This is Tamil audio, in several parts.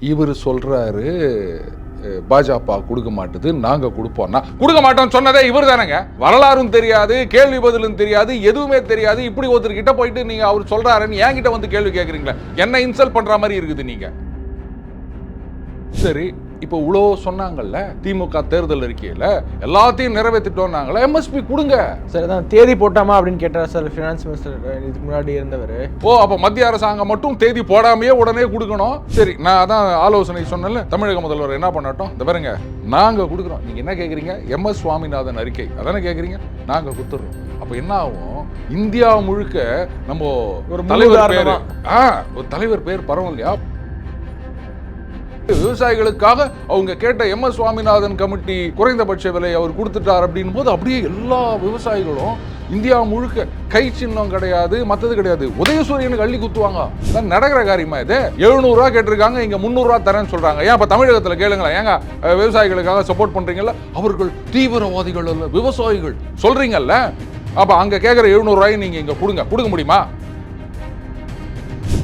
இவர் சொல்கிறாரு பாஜக கொடுக்க மாட்டுது நாங்கள் கொடுப்போம்னா கொடுக்க மாட்டோம் சொன்னதே இவர் தானேங்க. வரலாறும் தெரியாது கேள்வி பதிலும் தெரியாது எதுவுமே தெரியாது. இப்படி ஒருத்தர்கிட்ட போயிட்டு நீங்கள் அவர் சொல்கிறாருன்னு என்கிட்ட வந்து கேள்வி கேட்குறீங்களா என்ன இன்சல்ட் பண்ணுற மாதிரி இருக்குது நீங்கள் சரி இப்போ இவ்வளோ சொன்னாங்கல்ல திமுக தேர்தல் அறிக்கையில எல்லாத்தையும் நிறைவேற்றிட்டோம்னாங்களே எம்எஸ்பி கொடுங்க. சார் அதான் தேதி போட்டாமா அப்படின்னு கேட்டார் சார் ஃபினான்ஸ் மினிஸ்டர் இதுக்கு முன்னாடி இருந்தவர். ஓ அப்ப மத்திய அரசாங்கம் மட்டும் தேதி போடாமையே உடனே கொடுக்கணும். சரி நான் அதான் ஆலோசனை சொன்னேன்ல தமிழக முதல்வர் என்ன பண்ணட்டும்? இந்த பாருங்க நாங்க கொடுக்குறோம். நீங்க என்ன கேக்குறீங்க? எம் எஸ் சுவாமிநாதன் அறிக்கை. அதானே கேக்குறீங்க? நாங்க கொடுத்துறோம் அப்ப என்ன ஆகும்? இந்தியா முழுக்க நம்ம ஒரு தலைவர் பேர். ஆ ஒரு தலைவர் பேர் பரவும் இல்லையா? விவசாயிகளுக்காக அவங்க கேட்ட எம் எஸ் சுவாமிநாதன் கமிட்டி குறைந்தபட்ச விலை அவர் கொடுத்துட்டார் அப்படின் போது அப்படியே எல்லா விவசாயிகளும் இந்தியா முழுக்க கை சின்னம் கிடையாது மத்தது கிடையாது. உதயசூரியனுக்கு அள்ளி குத்துவாங்க. நடக்கிற காரியமா இது? எழுநூறுவா கேட்டிருக்காங்க இங்க முந்நூறுரூவா தரேன்னு சொல்றாங்க. ஏன் இப்போ தமிழகத்துல கேளுங்களேன் ஏங்க விவசாயிகளுக்காக சப்போர்ட் பண்றீங்கல்ல? அவர்கள் தீவிரவாதிகள் அல்ல விவசாயிகள். சொல்றீங்கல்ல? அப்ப அங்க கேட்குற எழுநூறுவாயும் நீங்க இங்க கொடுங்க. கொடுக்க முடியுமா?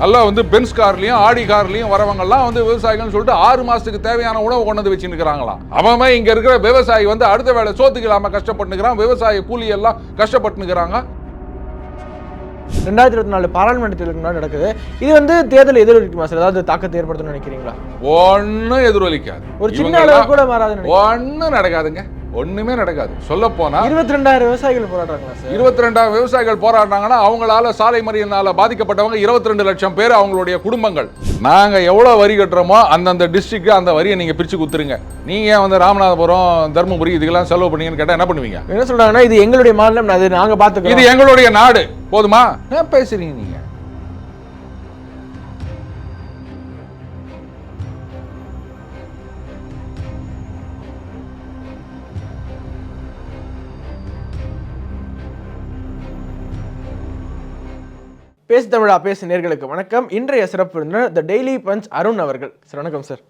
நல்லா வந்து பென்ஸ் கார்லயும் ஆடி கார்லயும் வரவங்கெல்லாம் வந்து விவசாயிகள்னு சொல்லிட்டு ஆறு மாசத்துக்கு தேவையான உணவு கொண்டு வந்து வச்சுன்னு இருக்கிறாங்களாம் அவன் இங்க இருக்கிற விவசாயி வந்து அடுத்த வேலை சோத்துக்கு இல்லாம கஷ்டப்பட்டுக்கிறான் விவசாய கூலி எல்லாம் கஷ்டப்பட்டுக்கிறாங்க ரெண்டாயிரத்தி இருபத்தி நாலு பாராளுமன்ற தேர்தலுக்கு முன்னாடி நடக்குது. இது வந்து தேர்தல் எதிரொலிக்குமா சார் ஏதாவது தாக்கத்தை ஏற்படுத்தணும்னு நினைக்கிறீங்களா? ஒன்னும் எதிரொலிக்காது. ஒரு சின்ன அளவு கூட மாறாதுன்னு ஒன்னும் நடக்காதுங்க. ஒண்ணுமே நடக்காது. சொல்ல போனா இருபத்தி ரெண்டாயிரம் விவசாயிகள் போராடுறாங்களா சார்? இருபத்தி ரெண்டாயிரம் விவசாயிகள் போராடினாங்கன்னா அவங்களால சாலை மறியலினால பாதிக்கப்பட்டவங்க இருபத்தி ரெண்டு லட்சம் பேர் அவங்களுடைய குடும்பங்கள். நாங்க எவ்வளவு வரி கட்டுறோமோ அந்தந்த டிஸ்ட்ரிக்ட் அந்த வரியை நீங்க பிரிச்சு குத்துருங்க நீங்க ஏன் வந்து ராமநாதபுரம் தருமபுரி இதுக்கெல்லாம் செலவு பண்ணீங்கன்னு கேட்டா என்ன பண்ணுவீங்க? என்ன சொல்றாங்கன்னா இது எங்களுடைய மாநிலம் அது நாங்க பாத்துக்கிறோம். இது எங்களுடைய நாடு. போதுமா? ஏன் பேசுறீங்க நீங்க? பேசு தமிழா பேசு நேர்களுக்கு வணக்கம். இன்றைய சிறப்பு விருந்தினர் த டெய்லி பஞ்ச் அருண் அவர்கள். சார் வணக்கம் சார்.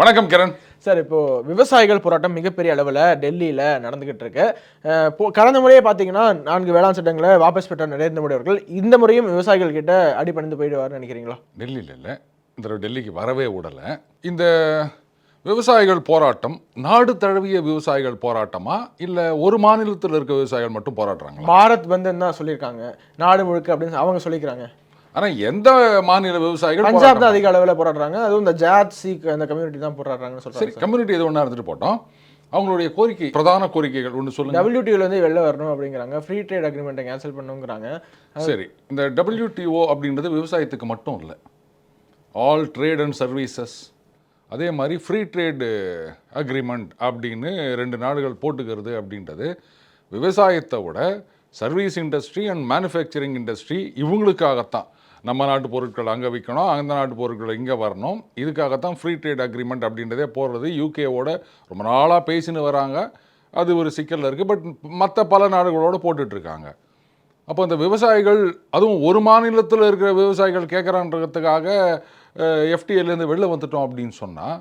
வணக்கம் கிரண். சார் இப்போ விவசாயிகள் போராட்டம் மிகப்பெரிய அளவில் டெல்லியில் நடந்துகிட்டு இருக்கு. இப்போ கடந்த முறையே பார்த்தீங்கன்னா நான்கு வேளாண் சட்டங்களை வாபஸ் பெற்ற நரேந்திர மோடி அவர்கள் இந்த முறையும் விவசாயிகள் கிட்ட அடிபணிந்து போயிடுவார்னு நினைக்கிறீங்களா? டெல்லியில் இல்லை. இந்த தடவை டெல்லிக்கு வரவே விடலை இந்த விவசாயிகள் போராட்டம் நாடு தழுவிய விவசாயிகள் போராட்டமா? இல்லை ஒரு மாநிலத்தில் இருக்க விவசாயிகள் மட்டும் போராடுறாங்களா? பாரத் பந்தன் தான் சொல்லியிருக்காங்க. நாடு முழுக்க அப்படின்னு அவங்க சொல்லிக்கிறாங்க. ஆனா எந்த மாநில விவசாயிகள் பஞ்சாப் தான் அதிக அளவில் போராடுறாங்க. அதுவும் இந்த ஜாத் சீக் அந்த கம்யூனிட்டி தான் போராடுறாங்கன்னு சொல்றாங்க கம்யூனிட்டி எது ஒன்றா இருந்துட்டு போட்டோம். அவங்களுடைய கோரிக்கை பிரதான கோரிக்கைகள் ஒன்று சொல்லுங்க. டபிள்யூடியூல வந்து வெளில வரணும் அப்படிங்கிறாங்க. ஃப்ரீ ட்ரேட் அக்ரிமெண்ட்டை கேன்சல் பண்ணுங்கிறாங்க. சரி இந்த WTO அப்படின்றது விவசாயத்துக்கு மட்டும் இல்லை. ஆல் ட்ரேட் அண்ட் சர்வீசஸ் அதே மாதிரி ஃப்ரீ ட்ரேடு அக்ரிமெண்ட் அப்படின்னு ரெண்டு நாடுகள் போட்டுக்கிறது அப்படின்றது விவசாயத்தை விட service industry and manufacturing industry இவங்களுக்காகத்தான். நம்ம நாட்டு பொருட்கள் அங்கே விற்கணும் அந்த நாட்டு பொருட்கள் இங்கே வரணும். இதுக்காகத்தான் ஃப்ரீ ட்ரேட் அக்ரிமெண்ட் அப்படின்றதே போடுறது. யூகேவோட ரொம்ப நாளாக பேசின்னு வராங்க. அது ஒரு சிக்கலில் இருக்குது பட் மற்ற பல நாடுகளோடு போட்டுட்ருக்காங்க. அப்போ இந்த விவசாயிகள் அதுவும் ஒரு மாநிலத்தில் இருக்கிற விவசாயிகள் கேட்குறான்றதுக்காக எஃப்டிஏலேருந்து வெளில வந்துட்டோம் அப்படின்னு சொன்னால்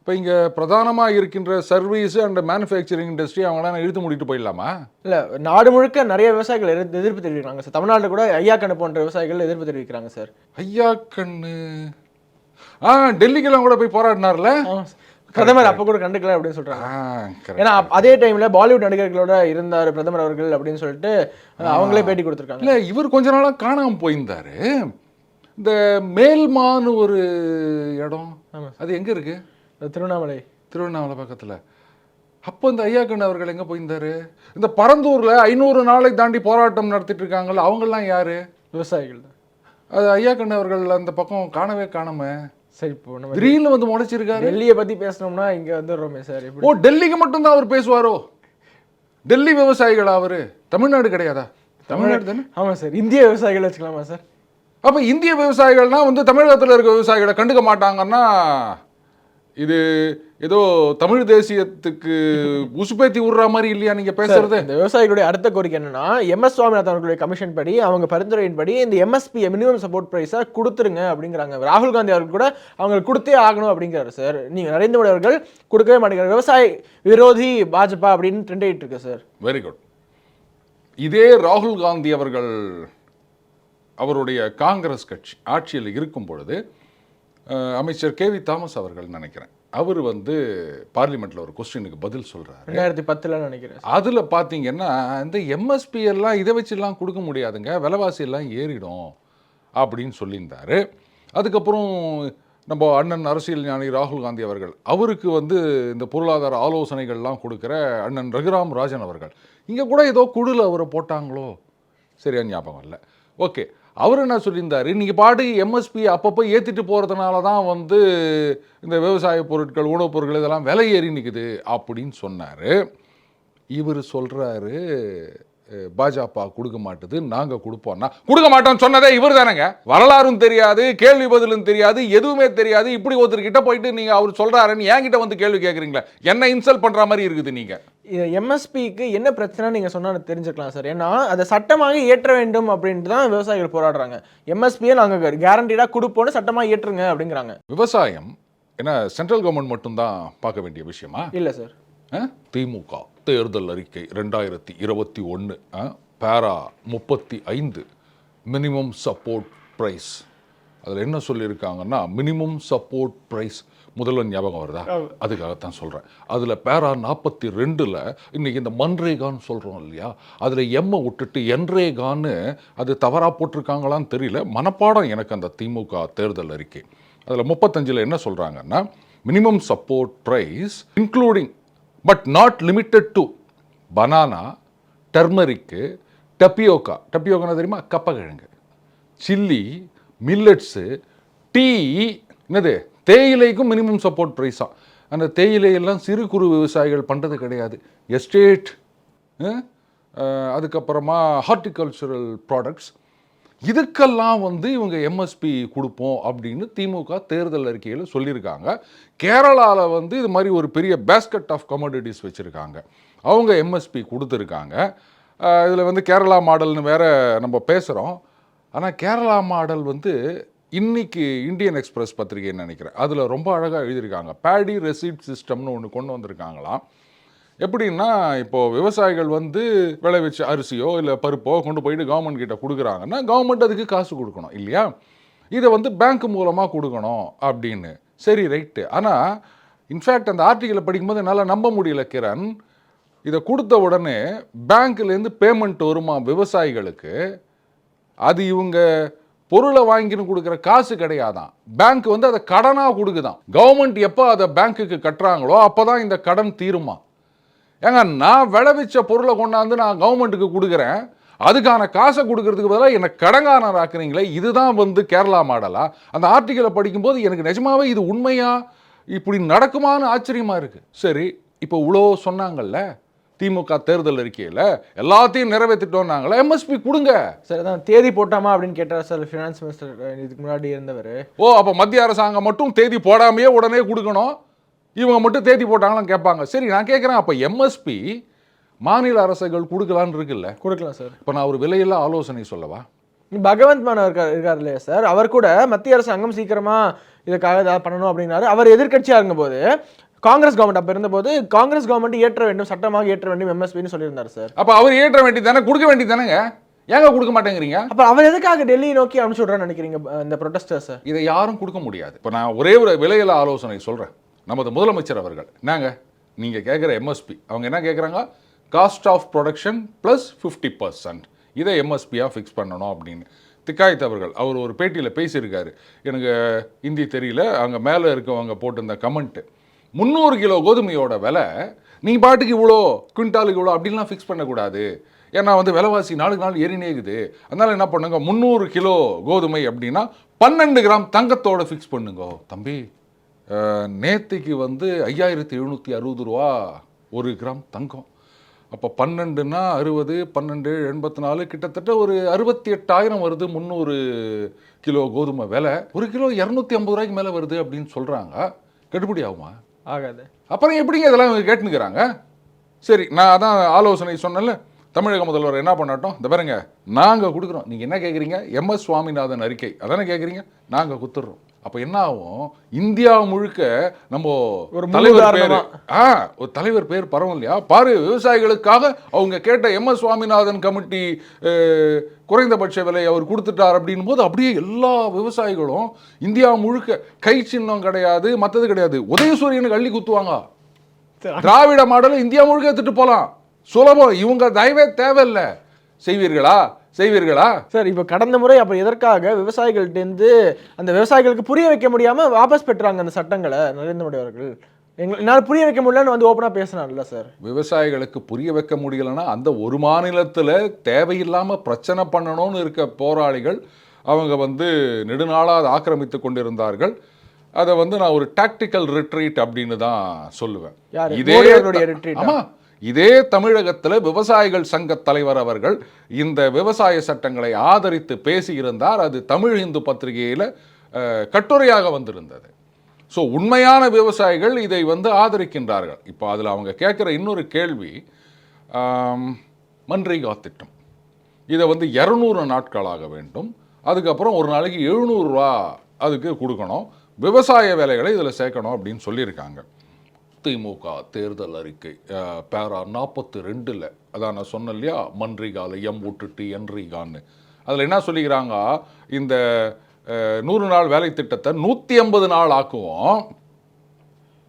இப்போ இங்கே பிரதானமாக இருக்கின்ற சர்வீஸ் அண்ட் மேனுஃபேக்சரிங் இண்டஸ்ட்ரி அவங்களாம் இழுத்து மூடிட்டு போயிடலாமா? இல்ல நாடு முழுக்க நிறைய விவசாயிகள் எதிர்ப்பு தெரிவிக்கிறாங்க சார். தமிழ்நாட்டில் கூட ஐயா கண்ணு போன்ற விவசாயிகள் எதிர்ப்பு தெரிவிக்கிறாங்க சார். ஐயா கண்ணு ஆ டெல்லிக்கெல்லாம் கூட போய் போராடினார்ல. பிரதமர் அப்ப கூட கண்டுக்கல அப்படின்னு சொல்றாங்க. correct. ஏன்னா அதே டைம்ல பாலிவுட் நடிகர்களோட இருந்தார் பிரதமர் அவர்கள் அப்படின்னு சொல்லிட்டு அவங்களே பேட்டி கொடுத்திருக்காங்க. இல்ல இவர் கொஞ்ச நாளா காணாம போயிருந்தாரு. இந்த மேல்மான்னு ஒரு இடம். அது எங்க இருக்கு? இந்த திருவண்ணாமலை. திருவண்ணாமலை பக்கத்துல. அப்போ இந்த ஐயாக்கண்ணு அவர்கள் எங்க போயிருந்தாரு? இந்த பரந்தூர்ல ஐநூறு நாளை தாண்டி போராட்டம் நடத்திட்டு இருக்காங்கல்ல அவங்கெல்லாம் யாரு? விவசாயிகள் தான். அது ஐயாக்கண்ணு அவர்கள் அந்த பக்கம் காணவே காணாம சரி இப்போ நம்ம திடீர்னு வந்து முளைச்சிருக்காரு. டெல்லியை பத்தி பேசணும்னா இங்க வந்துடுறோமே சார் எப்படி ஓ டெல்லிக்கு மட்டும்தான் அவர் பேசுவாரோ? டெல்லி விவசாயிகளா அவரு? தமிழ்நாடு கிடையாதா? தமிழ்நாடு தானே? ஆமா சார் இந்திய விவசாயிகள் வச்சுக்கலாமா சார்? அப்ப இந்திய விவசாயிகள்னா வந்து தமிழகத்துல இருக்க விவசாயிகளை கண்டுக்க மாட்டாங்கன்னா இது ஏதோ தமிழ் தேசியத்துக்கு உசுப்பேத்தி விடுற மாதிரி இல்லையா நீங்க பேசுறது? இந்த விவசாயிகளுடைய அடுத்த கோரிக்கை என்னன்னா எம்எஸ் சுவாமிநாதன் அவர்களுடைய கமிஷன் படி அவங்க பரிந்துரையின்படி இந்த எம்எஸ்பி மினிமம் சப்போர்ட் பிரைஸா கொடுத்துருங்க அப்படிங்கிறாங்க. ராகுல் காந்தி அவர்கள் கூட அவங்க கொடுத்தே ஆகணும் அப்படிங்கிறாரு சார். நீங்க நரேந்திர மோடி அவர்கள் கொடுக்கவே மாட்டேங்கிறார். விவசாய விரோதி பாஜக அப்படின்னு ட்ரெண்ட் ஆயிட்டு இருக்கு சார். வெரி குட் இதே ராகுல் காந்தி அவர்கள் அவருடைய காங்கிரஸ் கட்சி ஆட்சியில் இருக்கும் பொழுது அமைச்சர் கே வி தாமஸ் அவர்கள் நினைக்கிறேன். அவர் வந்து பார்லிமெண்ட்டில் ஒரு கொஸ்டினுக்கு பதில் சொல்கிறாரு ரெண்டாயிரத்தி பத்துல நினைக்கிறேன். அதில் பார்த்தீங்கன்னா இந்த எம்எஸ்பி எல்லாம் இதை வச்சுலாம் கொடுக்க முடியாதுங்க. விலைவாசி எல்லாம் ஏறிடும் அப்படின்னு சொல்லியிருந்தாரு. அதுக்கப்புறம் நம்ம அண்ணன் அரசியல் ஞானி ராகுல் காந்தி அவர்கள் அவருக்கு வந்து இந்த பொருளாதார ஆலோசனைகள்லாம் கொடுக்குற அண்ணன் ரகுராம் ராஜன் அவர்கள் இங்கே கூட ஏதோ குழுல அவரை போட்டாங்களோ? சரியா ஞாபகம் இல்லை. ஓகே. அவர் என்ன சொல்லியிருந்தாரு? நீங்கள் பாட்டு எம்எஸ்பி அப்பப்போ ஏற்றிட்டு போகிறதுனால தான் வந்து இந்த விவசாய பொருட்கள் உணவுப் பொருட்கள் இதெல்லாம் விலை ஏறி நிற்குது அப்படின்னு சொன்னார். இவர் சொல்கிறாரு பாஜக கொடுக்க மாட்டுது நாங்கள் கொடுப்போம்னா கொடுக்க மாட்டோம்னு சொன்னதே இவர் தானேங்க. வரலாறும் தெரியாது கேள்வி பதிலும் தெரியாது எதுவுமே தெரியாது. இப்படி ஒருத்தர்கிட்ட போயிட்டு நீங்கள் அவர் சொல்கிறாருன்னு என்கிட்ட வந்து கேள்வி கேட்குறீங்களா என்ன இன்சல்ட் பண்ணுற மாதிரி இருக்குது நீங்கள் எம்எஸ்பிக்கு என்ன பிரச்சனை நீங்க சொன்னா எனக்கு தெரிஞ்சுக்கலாம் சார். ஏன்னா அதை சட்டமாக ஏற்ற வேண்டும் அப்படின்ட்டு தான் விவசாயிகள் போராடுறாங்க. எம்எஸ்பியை நாங்க கேரண்டீடா கொடுப்போம்னு சட்டமா ஏற்றுங்க அப்படிங்கிறாங்க. விவசாயம் என்ன சென்ட்ரல் கவர்மெண்ட் மட்டும்தான் பார்க்க வேண்டிய விஷயமா? இல்ல சார்? திமுக. தேர்தல் அறிக்கை ரெண்டாயிரத்தி இருபத்தி ஒன்று பேரா முப்பத்தி ஐந்து மினிமம் சப்போர்ட் ப்ரைஸ். அதில் என்ன சொல்லியிருக்காங்கன்னா மினிமம் சப்போர்ட் ப்ரைஸ் முதல்ல ஞாபகம் வருதா? அதுக்காகத்தான் சொல்கிறேன் அதில் பேரா நாற்பத்தி ரெண்டில் இன்றைக்கி இந்த மன்ரேகான்னு சொல்கிறோம் இல்லையா? அதில் எம்மை விட்டுட்டு என்ரேகான்னு அது தவறாக போட்டிருக்காங்களான்னு தெரியல. மனப்பாடம் எனக்கு அந்த திமுக தேர்தல் அறிக்கை. அதில் முப்பத்தஞ்சில் என்ன சொல்கிறாங்கன்னா minimum support price including but not limited to banana turmeric tapioca டப்பியோக்கானா தெரியுமா? கப்பக்கிழங்கு. சில்லி மில்லட்ஸு டீ என்னது? தேயிலைக்கும் மினிமம் சப்போர்ட் ப்ரைஸாக அந்த தேயிலையெல்லாம் சிறு குறு விவசாயிகள் பண்ணுறது கிடையாது. எஸ்டேட் அதுக்கப்புறமா ஹார்டிகல்ச்சரல் ப்ராடக்ட்ஸ் இதுக்கெல்லாம் வந்து இவங்க எம்எஸ்பி கொடுப்போம் அப்படின்னு திமுக தேர்தல் அறிக்கையில் சொல்லியிருக்காங்க. கேரளாவில் வந்து இது மாதிரி ஒரு பெரிய பேஸ்கட் ஆஃப் கமோடிட்டிஸ் வச்சுருக்காங்க. அவங்க எம்எஸ்பி கொடுத்துருக்காங்க. இதில் வந்து கேரளா மாடல்னு வேறு நம்ம பேசுகிறோம் ஆனால் கேரளா மாடல் வந்து இன்னைக்கு இந்தியன் எக்ஸ்பிரஸ் பத்திரிகைன்னு நினைக்கிறேன். அதில் ரொம்ப அழகாக எழுதியிருக்காங்க. பேடி ரெசிப்ட் சிஸ்டம்னு ஒன்று கொண்டு வந்திருக்காங்களாம். எப்படின்னா இப்போ விவசாயிகள் வந்து விளைவிச்ச அரிசியோ இல்லை பருப்போ கொண்டு போயிட்டு கவர்மெண்ட் கிட்ட கொடுக்குறாங்கன்னா கவர்மெண்ட் அதுக்கு காசு கொடுக்கணும் இல்லையா? இதை வந்து பேங்க் மூலமாக கொடுக்கணும் அப்படின்னு. சரி ரைட்டு ஆனால் இன்ஃபேக்ட் அந்த ஆர்டிக்கலை படிக்கும்போது என்னால் நம்ப முடியல கிரண். இதை கொடுத்த உடனே பேங்க்லேருந்து பேமெண்ட் வருமா விவசாயிகளுக்கு? அது இவங்க பொருளை வாங்கின்னு கொடுக்குற காசு கிடையாதான். பேங்க் வந்து அதை கடனாக கொடுக்குதான். கவர்மெண்ட் எப்போ அதை பேங்க்குக்கு கட்டுறாங்களோ அப்போ தான் இந்த கடன் தீருமா? ஏங்க நான் விளைவிச்ச பொருளை கொண்டாந்து நான் கவர்மெண்ட்டுக்கு கொடுக்குறேன். அதுக்கான காசை கொடுக்கறதுக்கு பதிலாக என்னை கடங்காரர் ஆக்குறீங்களே இதுதான் வந்து கேரளா மாடலா? அந்த ஆர்டிக்கலை படிக்கும்போது எனக்கு நிஜமாவே இது உண்மையா? இப்படி நடக்குமான்னு ஆச்சரியமா இருக்கு. சரி இப்போ இவ்வளோ சொன்னாங்கல்ல திமுக தேர்தல் அறிக்கையில் எல்லாத்தையும் நிறைவேற்றிட்டோம்னாங்களே எம்எஸ்பி கொடுங்க. சார் அதான் தேதி போட்டாமா அப்படின்னு கேட்டார் சார் ஃபினான்ஸ் மினிஸ்டர் இதுக்கு முன்னாடி இருந்தவர். ஓ அப்போ மத்திய அரசாங்கம் மட்டும் தேதி போடாமையே உடனே கொடுக்கணும். இவங்க மட்டும் தேதி போட்டாங்களான்னு கேட்பாங்க. சரி நான் கேட்குறேன். அப்போ எம்எஸ்பி மாநில அரசுகள் கொடுக்கலான்னு இருக்குல்ல? கொடுக்கலாம் சார். இப்போ நான் ஒரு விலையில்லா ஆலோசனை சொல்லவா? பகவந்த் மான் இருக்கார் இருக்கார் இல்லையா சார்? அவர் கூட மத்திய அரசாங்கம் சீக்கிரமா இதுக்காக ஏதாவது பண்ணணும் அப்படின்னாரு. அவர் எதிர்க்கட்சியா இருந்தபோது காங்கிரஸ் கவர்மெண்ட் அப்ப இருந்தபோது காங்கிரஸ் கவர்மெண்ட் ஏற்ற வேண்டும் சட்டமாக ஏற்ற வேண்டும் எம்எஸ்பின்னு சொல்லியிருந்தார் சார். அப்போ அவர் ஏற்ற வேண்டியது தானே கொடுக்க வேண்டியது தானேங்க? ஏங்க கொடுக்க மாட்டேங்கிறீங்க? அப்ப அவர் எதுக்காக டெல்லி நோக்கி அனுப்பிச்சு விடுறான்னு நினைக்கிறீங்க இந்த ப்ரொடெஸ்டர்ஸ் இதை யாரும் கொடுக்க முடியாது. இப்போ நான் ஒரே ஒரு விலையில்லா ஆலோசனை சொல்கிறேன் நமது முதலமைச்சர் அவர்கள். என்னங்க? நீங்கள் கேட்குற எம்எஸ்பி அவங்க என்ன கேட்குறாங்க cost of production plus fifty percent இதை எம்எஸ்பியாக ஃபிக்ஸ் பண்ணணும் அப்படின்னு. திக்காயத் அவர்கள் அவர் ஒரு பேட்டியில் பேசியிருக்காரு. எனக்கு ஹிந்தி தெரியல. அங்கே மேலே இருக்கவங்க போட்டிருந்த கமெண்ட்டு முந்நூறு கிலோ கோதுமையோட விலை நீ பாட்டுக்கு இவ்வளோ குவிண்டாலுக்கு இவ்வளோ அப்படின்லாம் ஃபிக்ஸ் பண்ணக்கூடாது. ஏன்னா வந்து விலைவாசி நாளுக்கு நாள் ஏறினே இருக்குது. அதனால் என்ன பண்ணுங்க? முந்நூறு கிலோ கோதுமை அப்படின்னா பன்னெண்டு கிராம் தங்கத்தோட ஃபிக்ஸ் பண்ணுங்க. தம்பி நேத்திக்கு வந்து ஐயாயிரத்தி எழுநூற்றி அறுபது ரூபா ஒரு கிராம் தங்கம். அப்போ பன்னெண்டுனா அறுபது பன்னெண்டு எண்பத்தி நாலு கிட்டத்தட்ட ஒரு அறுபத்தி எட்டாயிரம் வருது முந்நூறு கிலோ கோதுமை விலை. ஒரு கிலோ இரநூத்தி ஐம்பது ரூபாய்க்கு மேலே வருது அப்படின்னு சொல்கிறாங்க கட்டுப்படி ஆகுமா? ஆகாது. அப்புறம் எப்படிங்க இதெல்லாம் கேட்டுனுக்குறாங்க சரி நான் அதான் ஆலோசனை சொன்னேன்ல. தமிழக முதல்வர் என்ன பண்ணட்டும்? இந்த பாருங்க நாங்கள் கொடுக்குறோம். நீங்கள் என்ன கேட்குறீங்க எம்எஸ் சுவாமிநாதன் அறிக்கை. அதானே கேட்குறீங்க நாங்கள் குத்துடுறோம் அப்ப என்ன ஆகும்? இந்தியா முழுக்க நம்ம ஒரு தலைவர் பேர். ஆ ஒரு தலைவர் பேர் பரவும் இல்லையா? பாரு விவசாயிகளுக்காக அவங்க கேட்ட எம் எஸ் சுவாமிநாதன் கமிட்டி குறைந்தபட்ச விலை அவர் கொடுத்துட்டார் அப்படின் போது அப்படியே எல்லா விவசாயிகளும் இந்தியா முழுக்க கை சின்னம் கிடையாது மத்தது கிடையாது. உதயசூரியனுக்கு அள்ளி குத்துவாங்க. திராவிட மாடலை இந்தியா முழுக்க எடுத்துட்டு போலாம். சுலபம். இவங்க தயவே தேவையில்லை. செய்வீர்களா? செய்வீர்களா? சார் இப்போ கடந்த முறை அப்போ எதற்காக விவசாயிகள்ட்டேருந்து அந்த விவசாயிகளுக்கு புரிய வைக்க முடியாம வாபஸ் பெற்றாங்க அந்த சட்டங்களை நரேந்திர மோடி அவர்கள்? எங்களை என்னால் புரிய வைக்க முடியலன்னு வந்து ஓப்பனாக பேசினார்ல சார். விவசாயிகளுக்கு புரிய வைக்க முடியலன்னா அந்த ஒரு மாநிலத்தில் தேவையில்லாமல் பிரச்சனை பண்ணணும்னு இருக்க போராளிகள் அவங்க வந்து நெடுநாளாக ஆக்கிரமித்து கொண்டிருந்தார்கள். அதை வந்து நான் ஒரு டாக்டிக்கல் ரிட்ரீட் அப்படின்னு தான் சொல்லுவேன்? இதே மோடி அவர்களுடைய retreat ஆ? ஆமா. இதே தமிழகத்தில் விவசாயிகள் சங்க தலைவர் அவர்கள் இந்த விவசாய சட்டங்களை ஆதரித்து பேசியிருந்தார். அது தமிழ் இந்து பத்திரிகையில் கட்டுரையாக வந்திருந்தது. ஸோ உண்மையான விவசாயிகள் இதை வந்து ஆதரிக்கின்றார்கள். இப்போ அதில் அவங்க கேட்குற இன்னொரு கேள்வி மன்றிகா திட்டம். இதை வந்து இரநூறு நாட்களாக வேண்டும். அதுக்கப்புறம் ஒரு நாளைக்கு எழுநூறுரூவா அதுக்கு கொடுக்கணும். விவசாய வேலைகளை இதில் சேர்க்கணும் அப்படின்னு சொல்லியிருக்காங்க. திமுக தேர்தல் அறிக்கை பேரா நாற்பத்தி ரெண்டில் அதான் நான் சொன்னேன் இல்லையா மன்ரிகால எம் விட்டுட்டு என்ரிகான்னு அதில் என்ன சொல்லிக்கிறாங்க இந்த நூறு நாள் வேலை திட்டத்தை நூற்றி ஐம்பது நாள் ஆக்குவோம்.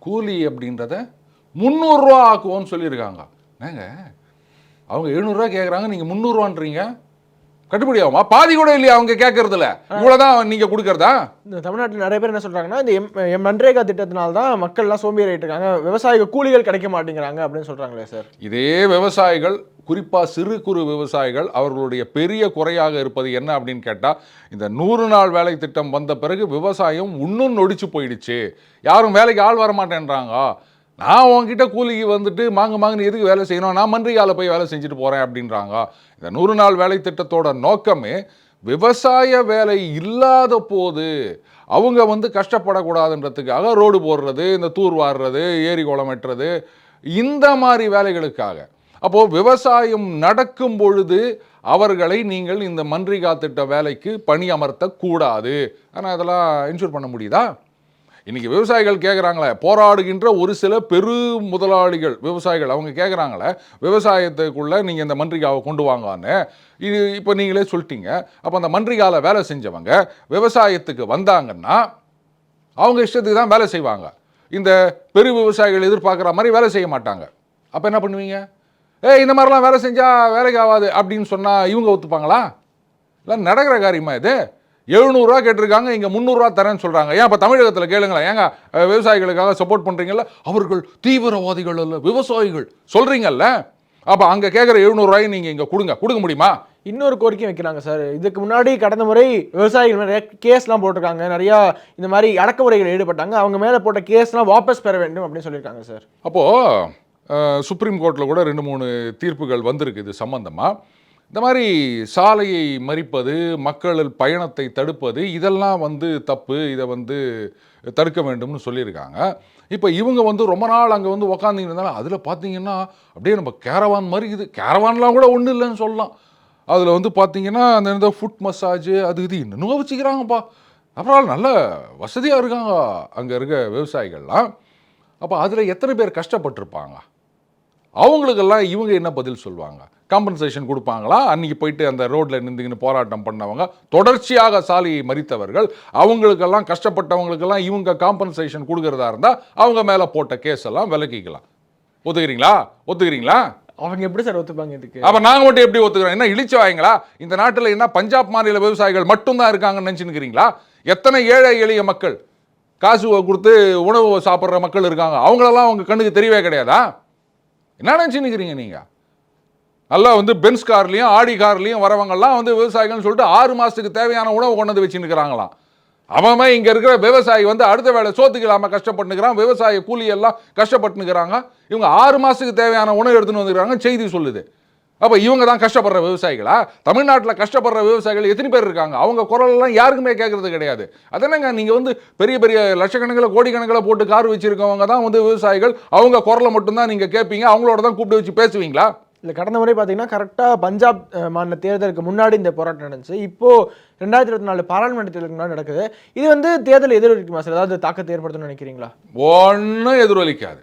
கூலி அப்படின்றத முந்நூறுரூவா ஆக்குவோம்னு சொல்லியிருக்காங்க. ஏங்க அவங்க எழுநூறுரூவா கேட்குறாங்க நீங்கள் முந்நூறுரூவான்றீங்க கட்டுப்படி ஆகுமா பாதி கூட இல்லையா அவங்க கேட்கறதுல இவ்வளோதான் நீங்கள் கொடுக்கறதா? இந்த தமிழ்நாட்டில் நிறைய பேர் என்ன சொல்றாங்கன்னா இந்த எம் எம் மன்ரேகா திட்டத்தினால தான் மக்கள்லாம் சோம்பேறி ஆயிட்டு இருக்காங்க. விவசாயிகள் கூலிகள் கிடைக்க மாட்டேங்கிறாங்க அப்படின்னு சொல்றாங்களே சார். இதே விவசாயிகள் குறிப்பாக சிறு குறு விவசாயிகள் அவர்களுடைய பெரிய குறையாக இருப்பது என்ன அப்படின்னு கேட்டால் இந்த நூறு நாள் வேலை திட்டம் வந்த பிறகு விவசாயம் இன்னும் நொடிச்சு போயிடுச்சு. யாரும் வேலைக்கு ஆள் வர மாட்டேன்றாங்க நான் உங்ககிட்ட கூலிக்கு வந்துட்டு மாங்க மாங்கன்னு எதுக்கு வேலை செய்யணும்? நான் மன்றிகால போய் வேலை செஞ்சுட்டு போகிறேன் அப்படின்றாங்க. இந்த நூறு நாள் வேலை திட்டத்தோட நோக்கமே விவசாய வேலை இல்லாத போது அவங்க வந்து கஷ்டப்படக்கூடாதுன்றதுக்காக ரோடு போடுறது இந்த தூர் வாடுறது ஏரி குளம் வெட்டுறது இந்த மாதிரி வேலைகளுக்காக. அப்போது விவசாயம் நடக்கும் பொழுது அவர்களை நீங்கள் இந்த மன்றிகா திட்ட வேலைக்கு பணி அமர்த்தக்கூடாது ஆனால் அதெல்லாம் இன்சூர் பண்ண முடியுதா? இன்றைக்கி விவசாயிகள் கேட்குறாங்களே போராடுகின்ற ஒரு சில பெரு முதலாளிகள் விவசாயிகள் அவங்க கேட்குறாங்களே விவசாயத்துக்குள்ளே நீங்கள் இந்த மன்றிகாவை கொண்டு வாங்கன்னு இது இப்போ நீங்களே சொல்லிட்டீங்க. அப்போ அந்த மன்றிகால வேலை செஞ்சவங்க விவசாயத்துக்கு வந்தாங்கன்னா அவங்க இஷ்டத்துக்கு தான் வேலை செய்வாங்க. இந்த பெரு விவசாயிகள் எதிர்பார்க்குற மாதிரி வேலை செய்ய மாட்டாங்க. அப்போ என்ன பண்ணுவீங்க? ஏ இந்த மாதிரிலாம் வேலை செஞ்சால் வேலைக்கு ஆகாது அப்படின்னு சொன்னால் இவங்க ஒத்துப்பாங்களா? இல்லை நடக்கிற காரியமா இது? எழுநூறுவா கேட்டிருக்காங்க இங்கே முந்நூறுரூவா தரேன்னு சொல்கிறாங்க ஏன் இப்போ தமிழகத்தில் கேளுங்களேன் ஏங்க விவசாயிகளுக்காக சப்போர்ட் பண்ணுறீங்கல்ல அவர்கள் தீவிரவாதிகள் அல்ல விவசாயிகள். சொல்கிறீங்கல்ல அப்போ அங்கே கேட்குற எழுநூறுவாயை நீங்கள் இங்கே கொடுங்க. கொடுக்க முடியுமா? இன்னொரு கோரிக்கை வைக்கிறாங்க சார். இதுக்கு முன்னாடி கடந்த முறை விவசாயிகள் நிறைய கேஸ்லாம் போட்டிருக்காங்க. நிறையா இந்த மாதிரி அடக்குமுறைகள் ஈடுபட்டாங்க. அவங்க மேலே போட்ட கேஸ்லாம் வாபஸ் பெற வேண்டும் அப்படின்னு சொல்லியிருக்காங்க சார். அப்போது சுப்ரீம் கோர்ட்டில் கூட ரெண்டு மூணு தீர்ப்புகள் வந்திருக்கு இது சம்பந்தமாக இந்த மாதிரி சாலையை மறிப்பது மக்கள் பயணத்தை தடுப்பது இதெல்லாம் வந்து தப்பு இதை வந்து தடுக்க வேண்டும்னு சொல்லியிருக்காங்க. இப்போ இவங்க வந்து ரொம்ப நாள் அங்கே வந்து உக்காந்துட்டு அதில் பார்த்தீங்கன்னா அப்படியே நம்ம கேரவான் மாதிரி இது. கேரவான்லாம் கூட ஒன்றும் இல்லைன்னு சொல்லலாம். அதில் வந்து பார்த்தீங்கன்னா அந்த இந்த ஃபுட் மசாஜ் அது இது இன்னும் வச்சுக்கிறாங்கப்பா அப்புறம் நல்ல வசதியாக இருக்காங்க அங்கே இருக்க விவசாயிகள்லாம். அப்போ அதில் எத்தனை பேர் கஷ்டப்பட்டிருப்பாங்க? அவங்களுக்கெல்லாம் இவங்க என்ன பதில் சொல்லுவாங்க? காம்பன்சேஷன் கொடுப்பாங்களா? அன்னைக்கு போயிட்டு அந்த ரோட்டில் நின்றுக்கின்னு போராட்டம் பண்ணவங்க தொடர்ச்சியாக சாலையை மறித்தவர்கள் அவங்களுக்கெல்லாம் கஷ்டப்பட்டவங்களுக்கெல்லாம் இவங்க காம்பன்சேஷன் கொடுக்கறதா இருந்தால் அவங்க மேலே போட்ட கேஸ் எல்லாம் விலக்கிக்கலாம். ஒத்துக்கிறீங்களா? ஒத்துக்கிறீங்களா? அவங்க எப்படி சார் ஒத்துப்பாங்க இதுக்கு? அப்ப நாங்க மட்டும் எப்படி ஒத்துக்கிறோம்? என்ன இழிச்சு வாங்களா இந்த நாட்டுல என்ன பஞ்சாப் மாநில விவசாயிகள் மட்டும்தான் இருக்காங்கன்னு நினைச்சுக்கிறீங்களா எத்தனை ஏழை எளிய மக்கள் காசு கொடுத்து உணவு சாப்பிட்ற மக்கள் இருக்காங்க? அவங்களெல்லாம் அவங்க கண்ணுக்கு தெரியவே கிடையாதா? என்ன நினைச்சுன்னுக்கிறீங்க நீங்க? நல்லா வந்து பென்ஸ் கார்லேயும் ஆடி கார்லேயும் வரவங்கெல்லாம் வந்து விவசாயிகள்னு சொல்லிட்டு ஆறு மாதத்துக்கு தேவையான உணவு கொண்டு வந்து வச்சுருக்கிறாங்களாம் அவன் இங்கே இருக்கிற விவசாயி வந்து அடுத்த வேலை சோத்துக்கு இல்லாம கஷ்டப்பட்டுக்கிறான் விவசாய கூலி எல்லாம் கஷ்டப்பட்டுக்கிறாங்க இவங்க ஆறு மாதத்துக்கு தேவையான உணவு எடுத்துன்னு வந்துக்கிறாங்க செய்தி சொல்லுது. அப்போ இவங்க தான் கஷ்டப்படுற விவசாயிகளா? தமிழ்நாட்டில் கஷ்டப்படுற விவசாயிகள் எத்தனை பேர் இருக்காங்க? அவங்க குரலெல்லாம் யாருக்குமே கேட்குறது கிடையாது. அதனங்க நீங்கள் வந்து பெரிய பெரிய லட்சக்கணக்கில் கோடிக்கணக்கில் போட்டு கார் வச்சுருக்கவங்க தான் வந்து விவசாயிகள். அவங்க குரலை மட்டும்தான் நீங்கள் கேட்பீங்க அவங்களோட தான் கூப்பிட்டு வச்சு பேசுவீங்களா? இல்லை கடந்த முறை பார்த்தீங்கன்னா கரெக்டாக பஞ்சாப் மாநில தேர்தலுக்கு முன்னாடி இந்த போராட்டம் நடந்துச்சு. இப்போ ரெண்டாயிரத்தி இருபத்தி நாலு பாராளுமன்ற தேர்தலுக்கு முன்னாடி நடக்குது. இது வந்து தேர்தல் எதிரொலிக்குமா சார்? ஏதாவது தாக்கத்தை ஏற்படுத்தணும்னு நினைக்கிறீங்களா? ஒன்றும் எதிரொலிக்காது.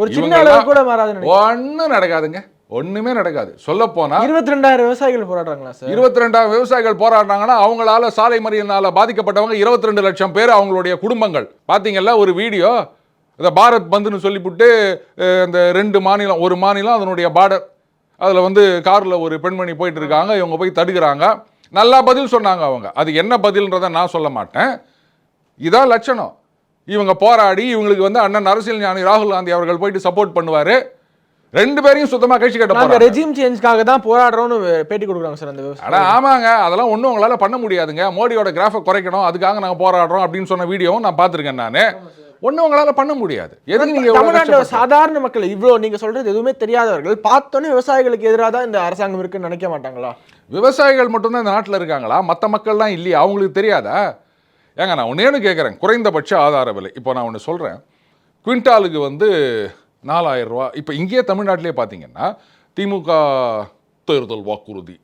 ஒரு சின்ன அளவு கூட மாறாதுன்னு ஒன்றும் நடக்காதுங்க. ஒண்ணுமே நடக்காது. சொல்ல போனா இருபத்தி ரெண்டாயிரம் விவசாயிகள் போராடுறாங்களா சார்? இருபத்தி ரெண்டாயிரம் விவசாயிகள் போராடினாங்கன்னா அவங்களால சாலை மறியலினால பாதிக்கப்பட்டவங்க இருபத்தி ரெண்டு லட்சம் பேர் அவங்களுடைய குடும்பங்கள். பாத்தீங்கல்ல ஒரு வீடியோ. இந்த பாரத் பந்துன்னு சொல்லிவிட்டு இந்த ரெண்டு மாநிலம் ஒரு மாநிலம் அதனுடைய பார்டர் அதில் வந்து காரில் ஒரு பெண்மணி போயிட்டு இருக்காங்க இவங்க போய் தடுக்கிறாங்க. நல்லா பதில் சொன்னாங்க அவங்க. அது என்ன பதில்ன்றதை நான் சொல்ல மாட்டேன். இதான் லட்சணம். இவங்க போராடி இவங்களுக்கு வந்து அண்ணன் அரசியல் ஞானி ராகுல் காந்தி அவர்கள் போயிட்டு சப்போர்ட் பண்ணுவாரு. ரெண்டு பேரையும் சுத்தமா கழிச்சு கட்ட போறாங்க. ரெஜிம் சேஞ்ச்காக தான் போராடுறோம்னு பேட்டி கொடுக்குறாங்க சார் அந்த அட ஆமாங்க. அதெல்லாம் ஒன்றும் உங்களால் பண்ண முடியாதுங்க. மோடியோட கிராஃபை குறைக்கணும். அதுக்காக நாங்கள் போராடுறோம் அப்படின்னு சொன்ன வீடியோவும் நான் பார்த்துருக்கேன் நான். ஒன்றும் உங்களால் பண்ண முடியாது. எதுக்கு நீங்கள் தமிழ்நாட்டில் சாதாரண மக்கள் இவ்வளோ நீங்க சொல்றது எதுவுமே தெரியாதவர்கள் பார்த்தோன்னே விவசாயிகளுக்கு எதிராக தான் இந்த அரசாங்கம் இருக்குன்னு நினைக்க மாட்டாங்களா? விவசாயிகள் மட்டும்தான் இந்த நாட்டில் இருக்காங்களா? மற்ற மக்கள்லாம் இல்லையா? அவங்களுக்கு தெரியாதா? ஏங்க நான் ஒன்றே ஒன்று கேட்குறேன் குறைந்தபட்ச ஆதார விலை. இப்போ நான் ஒன்று சொல்கிறேன் குவிண்டாலுக்கு வந்து நாலாயிரம் ரூபா. இப்போ இங்கேயே தமிழ்நாட்டிலே பார்த்தீங்கன்னா திமுக தேர்தல் வாக்குறுதி